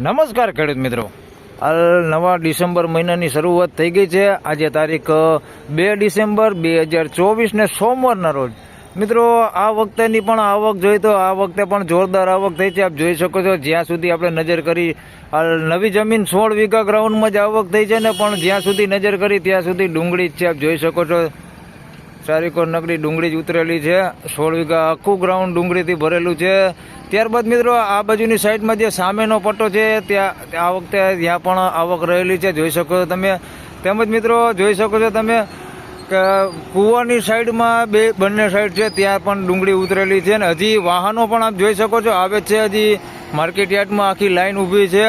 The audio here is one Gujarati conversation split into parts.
નમસ્કાર ખેડૂત મિત્રો. હાલ નવા ડિસેમ્બર મહિનાની શરૂઆત થઈ ગઈ છે. આજે તારીખ બે ડિસેમ્બર બે હજાર ચોવીસને સોમવારના રોજ. મિત્રો, આ વખતેની પણ આવક જોઈ તો આ વખતે પણ જોરદાર આવક થઈ છે. આપ જોઈ શકો છો, જ્યાં સુધી આપણે નજર કરી, હાલ નવી જમીન સોળ વીઘા ગ્રાઉન્ડમાં જ આવક થઈ છે ને પણ જ્યાં સુધી નજર કરી, ત્યાં સુધી ડુંગળી જ છે. આપ જોઈ શકો છો ચારેકોર નગરી ડુંગળી જ ઉતરેલી છે. સોળ વીઘા આખું ગ્રાઉન્ડ ડુંગળીથી ભરેલું છે. ત્યારબાદ મિત્રો, આ બાજુની સાઈડમાં જે સામેનો પટ્ટો છે, ત્યાં આ વખતે ત્યાં પણ આવક રહેલી છે. જોઈ શકો છો તમે. તેમજ મિત્રો, જોઈ શકો છો તમે કે કૂવાની સાઈડમાં બે, બંને સાઈડ છે, ત્યાં પણ ડુંગળી ઉતરેલી છે. ને હજી વાહનો પણ આપ જોઈ શકો છો, આવે છે હજી માર્કેટ યાર્ડમાં આખી લાઈન ઊભી છે.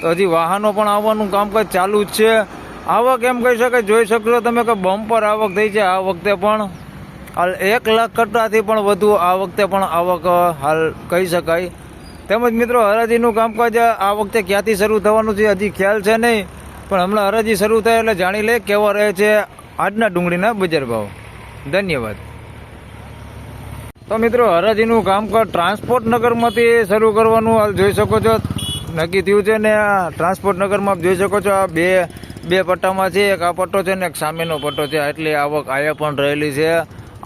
તો હજી વાહનો પણ આવવાનું કામકાજ ચાલુ જ છે. આવક એમ કહી શકાય, જોઈ શકશો તમે કે બમ્પર આવક થઈ છે આ વખતે પણ. હાલ એક લાખ કરતાથી પણ વધુ આ વખતે પણ આવક હાલ કહી શકાય. તેમજ મિત્રો, હરાજીનું કામકાજ આ વખતે ક્યાંથી શરૂ થવાનું છે હજી ખ્યાલ છે નહીં. પણ હમણાં હરાજી શરૂ થાય એટલે જાણી લે કેવા રહે છે આજના ડુંગળીના બજાર ભાવ. ધન્યવાદ. તો મિત્રો, હરાજીનું કામકાજ ટ્રાન્સપોર્ટ નગરમાંથી શરૂ કરવાનું, હાલ જોઈ શકો છો. નક્કી થયું છે ને આ ટ્રાન્સપોર્ટ નગરમાં જોઈ શકો છો આ બે બે પટ્ટામાં છે, એક આ પટ્ટો છે ને એક સામેનો પટ્ટો છે. એટલી આવક આયા પણ રહેલી છે.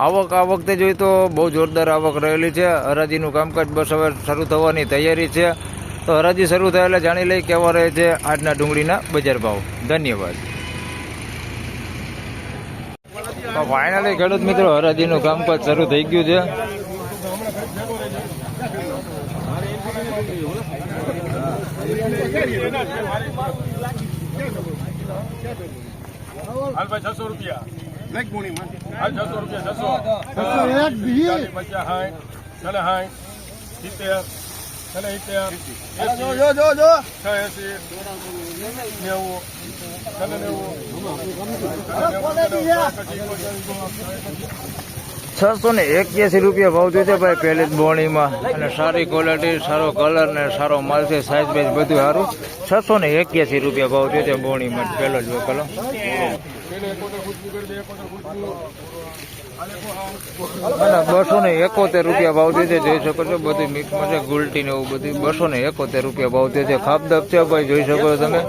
આવક આ વખતે જોઈ તો બહુ જોરદાર આવક રહેલી છે. હરાજીનું કામકાજ બસ હવે શરૂ થવાની તૈયારી છે. તો હરાજી શરૂ થાય એટલે જાણી લઈ કેવા રહે છે આજના ડુંગળીના બજાર ભાવ. ધન્યવાદ. ફાઇનલી ખેડૂત મિત્રો, હરાજીનું કામકાજ શરૂ થઈ ગયું છે. હાલ ભાઈ છસો રૂપિયા. લેખ ગુણીમાં હાલ છસો રૂપિયા છસો. એક બી. પચાસ સાઠ ચાલે સાઠ સિત્તેર. ચાલે સિત્તેર. જો જો જો. જો એસી. નેવું. ચાલે નેવું. છસો ને એક્યાસી રૂપિયા ભાવ છે ભાઈ પહેલી જ બોણીમાં. અને સારી ક્વોલિટી સારો કલર ને સારો માલ છે સાઈઝ બાઈઝ બધું સારું. છસો ને એક્યાસી રૂપિયા ભાવ છે બોણીમાં પહેલો જ વકલો અને બસો ને એકોતેર રૂપિયા ભાવ છે જોઈ શકો છો બધું મિક્સમાં છે ગુલટી ને એવું બધું. બસો ને એકોતેર રૂપિયા ભાવ થયો છે ખાપદપ છે ભાઈ જોઈ શકો છો તમે.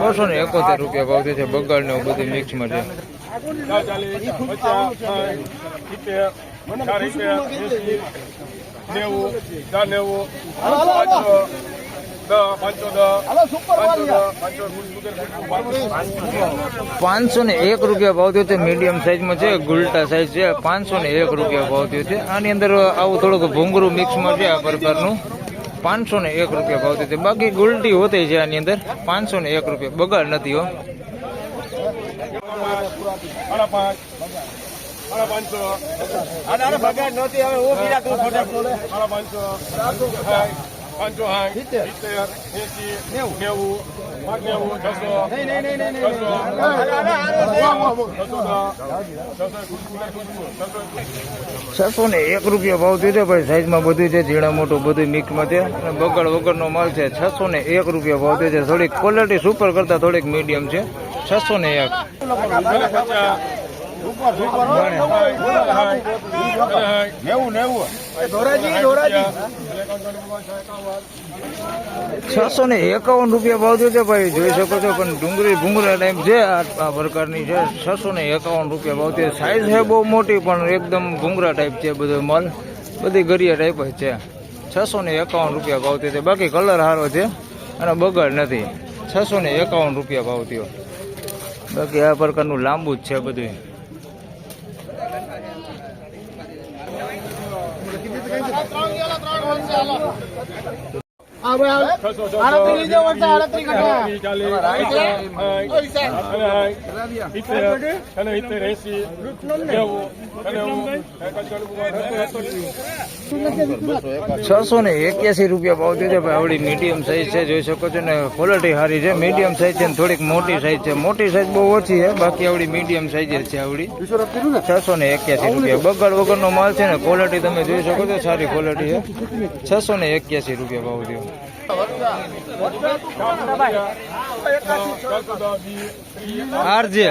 બસો ને એકોતેર રૂપિયા ભાવ છે બગાડ ને એવું બધું મિક્સમાં છે. ચાલીસ પચાસ ને એક રૂપિયા ભાવ થયો છે મીડિયમ સાઈઝમાં છે, ગુલટા સાઈઝ છે, પાંચસો ને એક રૂપિયા ભાવ થયો છે. આની અંદર આવું થોડુંક ભૂંગરું મિક્સમાં છે આ પ્રકારનું. પાંચસો ને એક રૂપિયા ભાવ થયો છે. બાકી ગુલટી હોતી છે આની અંદર, પાંચસો ને એક રૂપિયા. બગાડ નથી હો. છસો ને એક રૂપિયા ભાવ થયો છે ભાઈ સાઈઝમાં બધું છે, ઝીણા મોટું બધું મિક્સમાં છે. અને બગાડ વગરનો માલ છે છસો ને એક રૂપિયા ભાવ થયો છે. થોડીક ક્વોલિટી સુપર કરતાં થોડીક મીડિયમ છે. છસો ને એક. છસો ને એકાવન રૂપિયા ભાવ થયો છે ભાઈ. જોઈ શકો છો પણ ડુંગળી ભૂંગળા ટાઈમ છે આ આ પ્રકારની છે છસો ને એકાવન રૂપિયા ભાવ થયો. સાઈઝ છે બહુ મોટી પણ એકદમ ભૂંગળા ટાઈપ છે બધો માલ. બધી ગરિયા ટાઈપ જ છે. છસો ને એકાવન રૂપિયા ભાવ થયો છે. બાકી કલર સારો છે અને બગાડ નથી. છસો ને એકાવન રૂપિયા ભાવ થયો. બાકી આ પ્રકારનું લાંબુ જ છે બધું આડત્રીસ આડત્રીસ છસો ને એક્યાસી રૂપિયા ભાવ છે ભાઈ. આવડી મીડિયમ સાઈઝ છે જોઈ શકો છો ને. ક્વોલિટી સારી છે. મીડિયમ સાઈઝ છે ને થોડીક મોટી સાઈઝ છે. મોટી સાઈઝ બહુ ઓછી છે. બાકી આવડી મીડિયમ સાઈઝ જ છે આવડી. છસો ને? એક્યાસી રૂપિયા. બગાડ વગરનો માલ છે ને. ક્વોલિટી તમે જોઈ શકો છો. સારી ક્વોલિટી છે. છસો ને એક્યાસી રૂપિયા ભાવ થયો આરજે.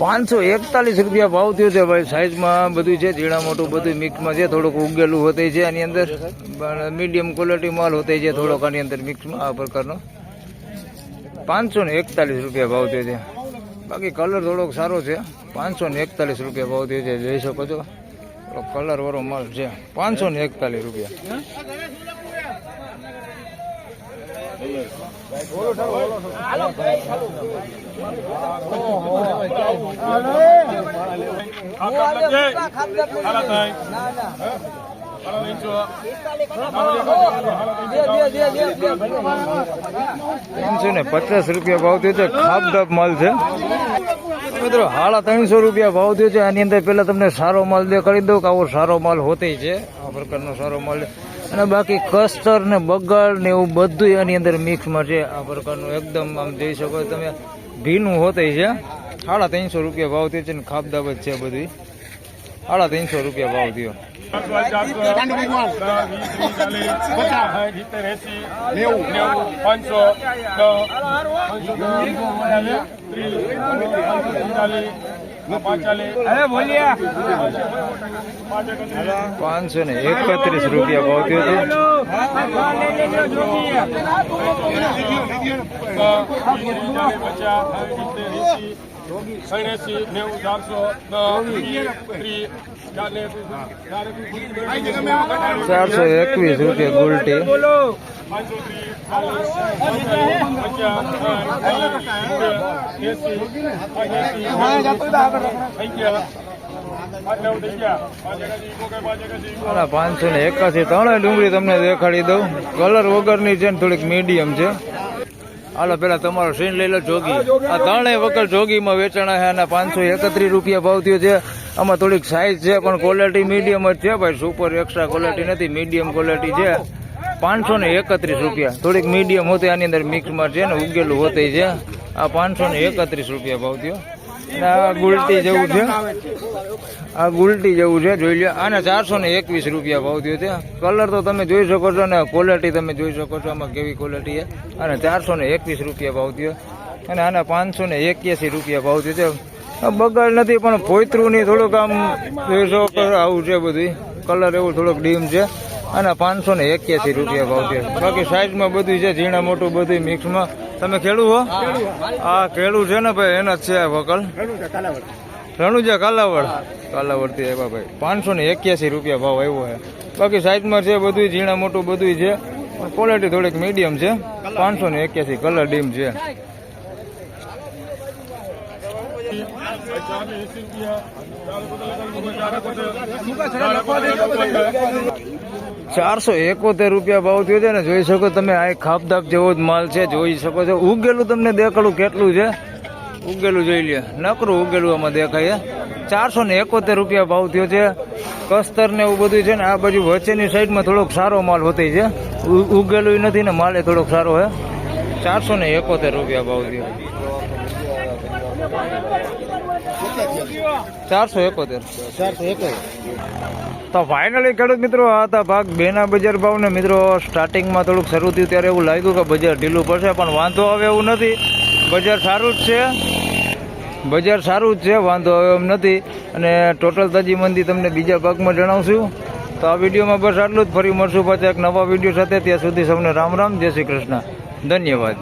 પાંચસો એકતાલીસ રૂપિયા ભાવ થયો છે ભાઈ. સાઈઝમાં બધું છે, ઝીણા મોટું બધું મિક્સમાં છે. થોડુંક ઉગેલું હોતે છે આની અંદર. મીડિયમ ક્વોલિટી માલ હોતે છે થોડોક આની અંદર મિક્સમાં આ પ્રકારનો. પાંચસો ને એકતાલીસ રૂપિયા ભાવ થયો છે. બાકી કલર થોડોક સારો છે. પાંચસો ને એકતાલીસ રૂપિયા ભાવ થયો છે જોઈ શકો છો. થોડો કલર વાળો માલ છે. પાંચસો ને એકતાલીસ રૂપિયા. ના નીચો ત્રણસો ને પચાસ રૂપિયા ભાવ થયો છે. ખાબદાબ માલ છે. મિત્રો હાડા ત્રણસો રૂપિયા ભાવ થયો છે. આની અંદર પહેલાં તમને સારો માલ દેખાડી દઉં કે આવો સારો માલ હોતે છે. આ પ્રકારનો સારો માલ અને બાકી કસ્તર ને બગાડ ને એવું બધું આની અંદર મિક્સમાં છે. આ પ્રકારનું એકદમ આમ જોઈ શકો તમે. ભીનું હોતે છે. સાડા ત્રણસો રૂપિયા ભાવ થયો છે ને ખાબદાબ જ છે બધી. સાડા ત્રણસો રૂપિયા ભાવ થયો. નેવું નેવું પાંચસો પાંચસો ને એકત્રીસ રૂપિયા ભાવ થયો છે. નેવું ચારસો એકવીસ રૂપિયા ગુલટી પાંચસો ને એકાસી ત્રણેય ડુંગળી તમને દેખાડી દઉં. કલર વગરની છે ને થોડીક મીડિયમ છે. હાલો, પેલા તમારો સીન લઈ લો જોગી. આ ત્રણેય વગર જોગીમાં વેચાણા છે અને પાંચસો એકત્રીસ રૂપિયા ભાવ થયો છે. આમાં થોડીક સાઇઝ છે, પણ ક્વોલિટી મીડિયમ જ છે ભાઈ. સુપર એક્સ્ટ્રા ક્વોલિટી નથી મીડિયમ ક્વોલિટી છે. પાંચસો ને એકત્રીસ રૂપિયા. થોડીક મીડિયમ હોતી, આની અંદર મિક્સમાં છે ને ઉગેલું હોતી છે. આ પાંચસો ને એકત્રીસ રૂપિયા ભાવ થયો. આ ગુલટી જેવું છે. આ ગુલટી જેવું છે, જોઈ લો આને ચારસો ને એકવીસ રૂપિયા ભાવ થયો છે. કલર તો તમે જોઈ શકો છો ને ક્વોલિટી તમે જોઈ શકો છો આમાં કેવી ક્વોલિટી છે. અને ચારસો ને એકવીસ રૂપિયા ભાવ થયો. અને આના પાંચસો ને એક્યાસી રૂપિયા ભાવ થયો છે. બગાડ નથી, પણ પોયત્રું ની થોડુંક આમ જોઈ શકો આવું છે બધું. કલર એવું થોડુંક ડીમ છે. અને પાંચસો ને એક્યાસી રૂપિયા ભાવ છે બાકી સાઈઝમાં બધું છે, ઝીણા મોટું બધું મિક્સમાં તમે ખેડું હો? આ ખેડું છે ને ભાઈ એના જ છે વકલ. રણુજા કાલાવડ. કાલાવડ. થી આવ્યા ભાઈ. પાંચસો ને એક્યાસી રૂપિયા ભાવ આવ્યો છે. બાકી સાઈઝમાં છે બધું ઝીણા મોટું બધું છે. પણ ક્વોલિટી થોડીક મીડિયમ છે. પાંચસો ને એક્યાસી કલર ડીમ છે. ચારસો એકોતેર રૂપિયા ભાવ થયો છે ને, જોઈ શકો તમે, આ ખાપદાપ જેવો જ માલ છે, જોઈ શકો છો. ઉગેલું તમને દેખાડું કેટલું છે? ઉગેલું જોઈ લે નકરું ઉગેલું આમાં દેખાય ચારસો ને એકોતેર રૂપિયા ભાવ થયો છે. કસ્તર ને એવું બધું છે ને, આ બાજુ વચ્ચેની સાઈડમાં થોડોક સારો માલ હોતી છે. ઉગેલું નથી ને, માલ થોડોક સારો હે ચારસો ને એકોતેર રૂપિયા ભાવ થયો. ચારસો એકોતેર. ચારસો એકોતેર તો ફાઇનલી ખેડૂત મિત્રો, આ હતા ભાગ બેના બજાર ભાવ ને મિત્રો સ્ટાર્ટિંગમાં થોડુંક શરૂ થયું ત્યારે એવું લાગ્યું કે બજાર ઢીલું પડશે, પણ વાંધો આવે એવું નથી. બજાર સારું જ છે. બજાર સારું જ છે, વાંધો આવે એમ નથી. અને ટોટલ તાજી મંદી તમને બીજા ભાગમાં જણાવશું. તો આ વિડીયોમાં બસ આટલું જ. ફરી મળશું પાછા એક નવા વીડિયો સાથે. ત્યાં સુધી સૌને રામ રામ. જય શ્રી કૃષ્ણ. ધન્યવાદ.